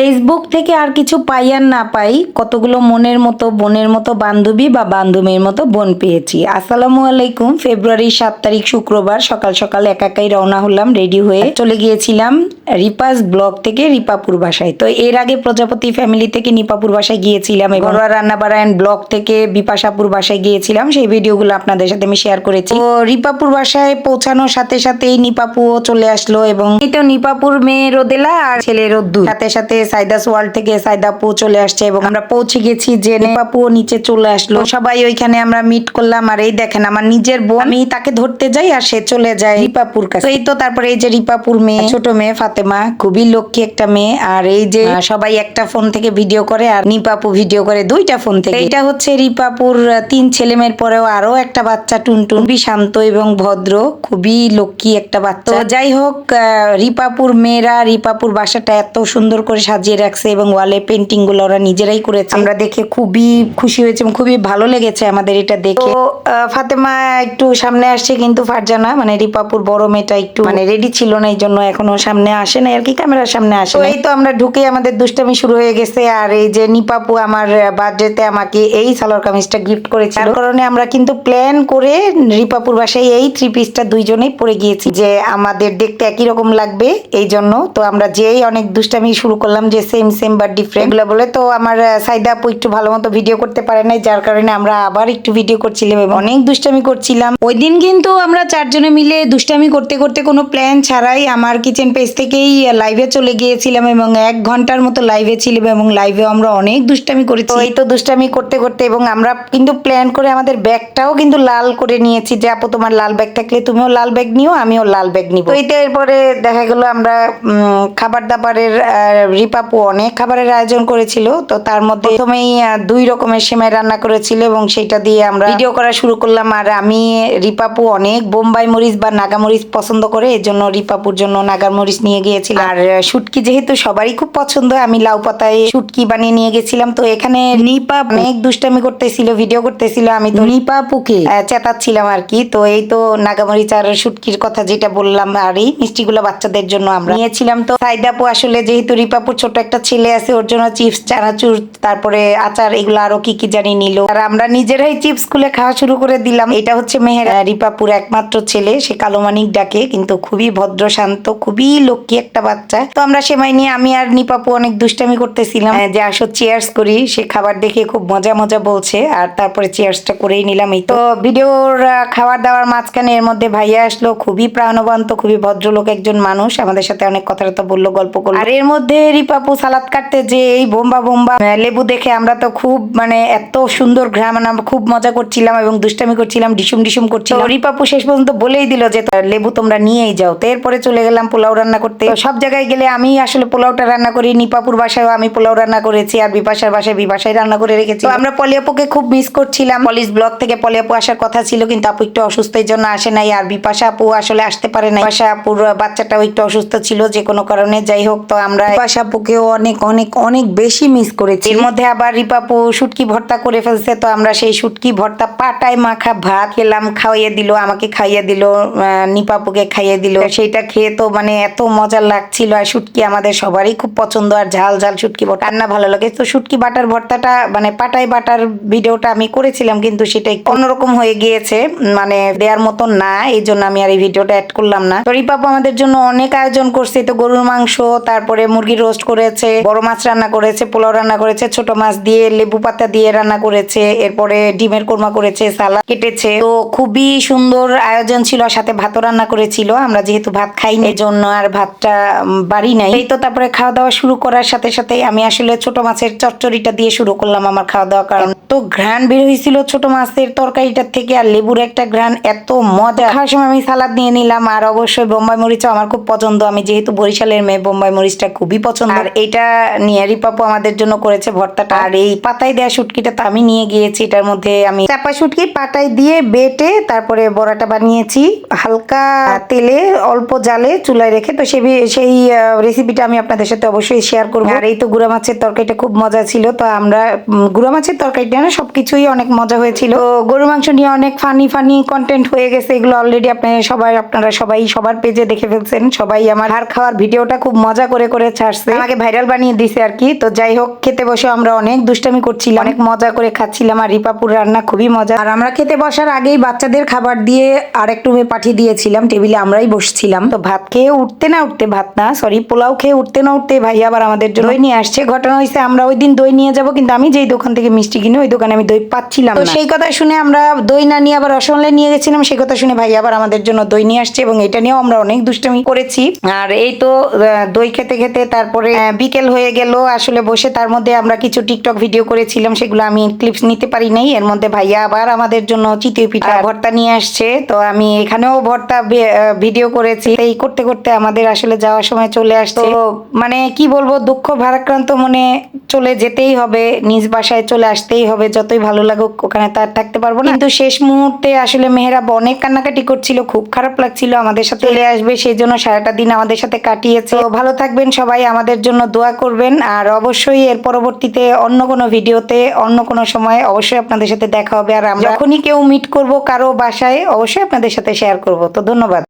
Facebook থেকে আর কিছু পাই আর না পাই, কতগুলো মনের মতো, বোনের মতো বান্ধবী বা বান্ধবীর মতো বোন পেয়েছি। আসসালামু আলাইকুম ফেব্রুয়ারি সাত তারিখ শুক্রবার, সকাল সকাল একাকাই রওনা হলাম, রেডি হয়ে চলে গিয়েছিলাম রিপাস ব্লক থেকে রিপাপুর বাসায়। তো এর আগে প্রজাপতি ফ্যামিলি থেকে নিপাপুর বাসায় গিয়েছিলাম এবং ঘরোয়া রান্না বাড়ায়ন ব্লক থেকে বিপাশাপুর বাসায় গিয়েছিলাম। সেই ভিডিওগুলো আপনাদের সাথে আমি শেয়ার করেছি। তো রিপাপুর বাসায় পৌঁছানোর সাথে সাথেই নিপাপুও চলে আসলো এবং এই তো নিপাপুর মেয়ে রোদেলা আর ছেলে রোদ্দু সাথে সাথে সাইদাস ওয়ার্ল্ড থেকে সাইদাপু চলে আসছে এবং আমরা পৌঁছে গেছি যে নিপাপুও নিচে চলে আসলো। সবাই ওইখানে আমরা মিট করলাম আর এই দেখেন আমার নিজের বোন, আমি তাকে ধরতে যাই আর সে চলে যায় রিপাপুর কাছে। এই তো তারপরে এই যে রিপাপুর মেয়ে, ছোট মেয়ে ফাতেমা, খুবই লক্ষ্মী একটা মেয়ে। আর এই যে সবাই একটা ফোন থেকে ভিডিও করে আর নিপাপু ভিডিও করে দুইটা ফোন থেকে। এটা হচ্ছে রিপাপুর তিন ছেলে মেয়ের পরেও আরও একটা বাচ্চা টুনটুন। খুবই শান্ত এবং ভদ্র, খুবই লক্ষ্মী একটা বাচ্চা। যাই হোক রিপাপুর মেয়েরা রিপাপুর বাসাটা এত সুন্দর করে সাজিয়ে রাখছে এবং ওয়ালে পেন্টিংগুলো ওরা নিজেরাই করেছে। আমরা দেখে খুবই খুশি হয়েছে এবং খুবই ভালো লেগেছে আমাদের এটা দেখে। ফাতেমা একটু সামনে আসছে কিন্তু ফারজানা মানে রিপাপুর বড় মেয়েটা একটু মানে রেডি ছিল না এই জন্য এখনও সামনে আসে না আর কি ক্যামেরার সামনে আসে এই তো আমরা ঢুকে আমাদের দুষ্টামি শুরু হয়ে গেছে আর এই যে নিপাপু আমার বার্থডেতে আমাকে এই সালোয়ার কামিজটা গিফট করেছে তার কারণে আমরা কিন্তু প্ল্যান করে রিপাপুর বাসায় এই থ্রি পিসটা দুইজনেই পরে গিয়েছি। যে আমাদের দেখতে একই রকম লাগবে এই জন্য তো আমরা যেই অনেক দুষ্টামি শুরু করলাম যে সেম সেম বা ডিফারেন্ট এগুলো বলে তো আমার সাইদা আপু একটু ভালো মতো ভিডিও করতে পারে নাই যার কারণে আমরা আবার একটু ভিডিও করছিলাম এবং অনেক দুষ্টামি করছিলাম। ওই দিন কিন্তু আমরা চারজনে মিলে দুষ্টামি করতে করতে কোনো প্ল্যান ছাড়াই আমার কিচেন পেজ থেকেই লাইভে চলে গিয়েছিলাম এবং এক ঘণ্টার মতো লাইভে ছিলাম এবং লাইভে আমরা অনেক দুষ্টামি করেছি। এই তো দুষ্টামি করতে করতে এবং আমরা কিন্তু প্ল্যান করে আমাদের ব্যাগটাও কিন্তু লাল করে নিয়েছি যে আপু তোমার লাল ব্যাগ থাকলে তুমিও লাল ব্যাগ নিও আমিও লাল ব্যাগ নিব। তো এরপরে দেখা গেল আমরা খাবার দাবারের আহ, রিপাপু অনেক খাবারের আয়োজন করেছিল তো তার মধ্যে প্রথমেই দুই রকমের সেমাই রান্না করেছিল এবং সেটা দিয়ে আমরা ভিডিও করা শুরু করলাম। আর আমি রিপাপু অনেক বোম্বাই মরিচ বা নাগা মরিচ পছন্দ করে এই জন্য রিপাপুর জন্য নাগা মরিচ নিয়ে গিয়েছিলাম আর শুটকি যেহেতু সবারই খুব পছন্দ আমি লাউ পাতায় শুটকি বানিয়ে নিয়ে গেছিলাম। তো এখানে নিপা অনেক দুষ্টামি করতেছিল ভিডিও করতেছিল আমি তো নিপা পুকে চেতাচ্ছিলাম আর কি। তো এই তো নাগামরিচ আর শুটকির কথা যেটা বললাম আর এই মিষ্টিগুলো বাচ্চাদের জন্য আমরা নিয়েছিলাম। তো সাইদাপু আসলে যেহেতু রিপাপুর ছোট একটা ছেলে আছে, ওর জন্য চিপস চানাচুর, তারপরে আচার, এগুলো আরও কি কি জানি নিল। আর আমরা নিজেরাই চিপস খুলে খাওয়া শুরু করে দিলাম। এটা হচ্ছে মেহের। রিপাপুর একমাত্র ছেলে, সে কালো মানিক ডাকে, কিন্তু খুবই ভদ্র, শান্ত, খুবই লক্ষ্মী একটা বাচ্চা। তো আমরা সেমাই নিয়ে, আমি আর নিপাপু অনেক দুষ্টামি করতেছিলাম। যে আসো চেয়ার্স করি, সে খাবার দেখে খুব মজা মজা বলছে, আর তারপরে চেয়ার্সটা করেই নিলাম এই তো। ভিডিওর খাবার দাবার মাঝখানে এর মধ্যে ভাইয়া আসলো, খুবই প্রাণবন্ত, খুবই ভদ্রলোক একজন মানুষ, আমাদের সাথে অনেক কথাবার্তা বলল, গল্প করল। আর এর মধ্যে রিপাপু সালাদ কাটতে যে এই বোম্বা বোম্বা লেবু দেখে আমরা তো খুব মানে এত সুন্দর ঘ্রাম মানে আমরা খুব মজা করছিলাম এবং দুষ্টামি করছিলাম, ডিসুম ডিসুম করছিলাম। তো রিপাপু শেষ পর্যন্ত বলেই দিল যে লেবু তোমরা নিয়েই যাও। তো এরপরে চলে গেলাম পোলাও রান্না করতে। সব জায়গায় গেলে আমি আসলে পোলাওটা রান্না করি নিপাপুর বাসায়ও আমি পোলাও রান্না করেছি আর বিপাশার বাসায় বিপাশায় রান্না করে রেখেছি। আমরা পলিয়াপুকে খুব মিস করছিলাম। পলিশ ব্লক থেকে পলিয়াপু আসার কথা ছিল, কিন্তু আপু একটু অসুস্থের জন্য আসে নাই। আর বিপাশা আপু আসলে আসতে পারে নাই। বিপাশা আপুর বাচ্চাটাও একটু অসুস্থ ছিল, যে কোনো কারণে। যাই হোক, তো আমরা বিপাশা আপুকেও অনেক অনেক অনেক বেশি মিস করেছি। এর মধ্যে আবার রিপাপু শুটকি ভর্তা করে ফেলছে, তো আমরা সেই শুটকি ভর্তা পাটায় মাখা ভাত খেলাম, খাওয়াইয়ে দিল, আমাকে খাইয়ে দিল নিপাপুকে খাইয়ে দিল। সেইটা খেয়ে তো মানে এত মজা লাগছিল, আর শুটকি আমাদের সবারই খুব পছন্দ, আর ঝাল ঝাল শুটকি ভর্তা। রান্না ভালো লাগে, তো শুটকি বাটার ভর্তাটা মানে পাটায় বাটার ভিডিওটা আমি করেছিলাম, কিন্তু সেটা অন্যরকম হয়ে গিয়েছে মানে দেওয়ার মতন না, এই জন্য আমি আর এই ভিডিওটা অ্যাড করলাম না। তো রিপাপু আমাদের জন্য অনেক আয়োজন করছে, তো গরুর মাংস, তারপরে মুরগির রোস্ট করেছে, বড় মাছ রান্না করেছে, পোলাও রান্না করেছে, ছোট মাছ দিয়ে, লেবু পাতা দিয়ে রান্না করেছে, এরপরে ডিমের কোরমা করেছে, সালাদ কেটেছে। তো খুবই সুন্দর আয়োজন ছিল সাথে ভাতও রান্না করেছিল। আমরা যেহেতু ভাত খাই এই জন্য আর ভাতটা বাড়ি নাই। এই তো তারপরে খাওয়া দাওয়া শুরু করার সাথে সাথে আমি আসলে ছোট মাছের চচ্চড়িটা দিয়ে শুরু করলাম আমার খাওয়া দাওয়া কারণ। তো ঘ্রাণ বের হয়েছিল ছোট মাছের তরকারিটার থেকে আর লেবুর একটা ঘ্রাণ এত মজা। খাওয়ার সময় আমি সালাদ নিয়ে নিলাম আর অবশ্যই বোম্বাই মরিচও আমার খুব পছন্দ। আমি যেহেতু বরিশালের মেয়ে, বোম্বাই মরিচটা খুবই পছন্দ। আর এটা নিয়ে রিপাপু আমাদের জন্য করেছে ভর্তাটা। আর এই পাতায় দেওয়া শুটকিটা তো আমি নিয়ে গিয়েছি এটার মধ্যে আমি চাপা শুটকি পাতায় দিয়ে বেটে তারপরে বড়াটা বানিয়েছি। হালকা তেলে অল্প জালে চুলায় রেখে তো সেই সেই রেসিপিটা আমি আপনাদের সাথে অবশ্যই শেয়ার করব। আর এই তো গুড়া মাছের তরকারিটা খুব মজা ছিল তো আমরা গুড়া মাছের তরকারিটা না সবকিছুই অনেক মজা হয়েছিল। গরু মাংস নিয়ে অনেক ফানি ফানি কন্টেন্ট হয়ে গেছে এগুলো অলরেডি আপনি সবাই আপনারা সবাই সবার পেজে দেখে ফেলছেন। সবাই আমার হার খাওয়ার ভিডিওটা খুব মজা করে করে ছাড়ছে। আমাকে ভাইরাল বানিয়ে দিছে আর কি। তো যাই হোক খেতে বসে আমরা অনেক দুষ্টামি করছিলাম অনেক মজা করে খাচ্ছিলাম আর রিপাপুর রান্না খুবই মজা। আর আমরা খেতে বসার আগেই বাচ্চাদের খাবার দিয়ে আর এক রুমে পাঠিয়ে দিয়েছিলাম টেবিলে আমরাই বসছিলাম। তো ভাত খেয়ে উঠতে না উঠতে ভাত না সরি পোলাও খেয়ে উঠতে না উঠতে ভাই আবার আমাদের জন্য দই নিয়ে আসছে। ঘটনা হয়েছে আমরা ওই দিন দই নিয়ে যাব কিন্তু আমি যেই দোকান থেকে মিষ্টি কিনে ওই দোকানে আমি দই পাচ্ছিলাম তো সেই কথা শুনে আমরা দই না নিয়ে আবার রসমালাই নিয়ে গেছিলাম সেই কথা শুনে ভাই আবার আমাদের জন্য দই নিয়ে আসছে এবং এটা নিয়েও আমরা অনেক দুষ্টামি করেছি। আর এই তো দই খেতে খেতে তারপরে বিকেল হয়ে গেল। আসলে বসে তার মধ্যে আমরা কিছু টিকটক ভিডিও করেছিলাম সেগুলো আমি ক্লিপস নিতে পারি নাই। এর মধ্যে ভাইয়া আবার আমাদের জন্য চিতই পিঠা ভর্তা নিয়ে আসছে। তো আমি এখানেও ভর্তা ভিডিও করেছি। এই করতে করতে আমাদের আসলে যাওয়ার সময় চলে আসছে। মানে কি বলব দুঃখ ভারাক্রান্ত মনে চলে যেতেই হবে। নিজ বাসায় চলে আসতেই হবে। যতই ভালো লাগুক ওখানে তার থাকতে পারব না। কিন্তু শেষ মুহূর্তে আসলে মেহেরাব অনেক কান্নাকাটি করছিল খুব খারাপ লাগছিল আমাদের সাথে। চলে আসবে সেই জন্য সারাটা দিন আমাদের সাথে কাটিয়েছে। ভালো থাকবেন সবাই। আমাদের জন্য দোয়া করবেন। আর অবশ্যই এর পরবর্তীতে অন্য কোনো ভিডিওতে, অন্য কোনো সময় অবশ্যই আপনাদের সাথে দেখা হবে। আর আমরা যখনই কেউ মিট করব কারও বাসায়, অবশ্যই আপনাদের সাথে শেয়ার করব। তো ধন্যবাদ।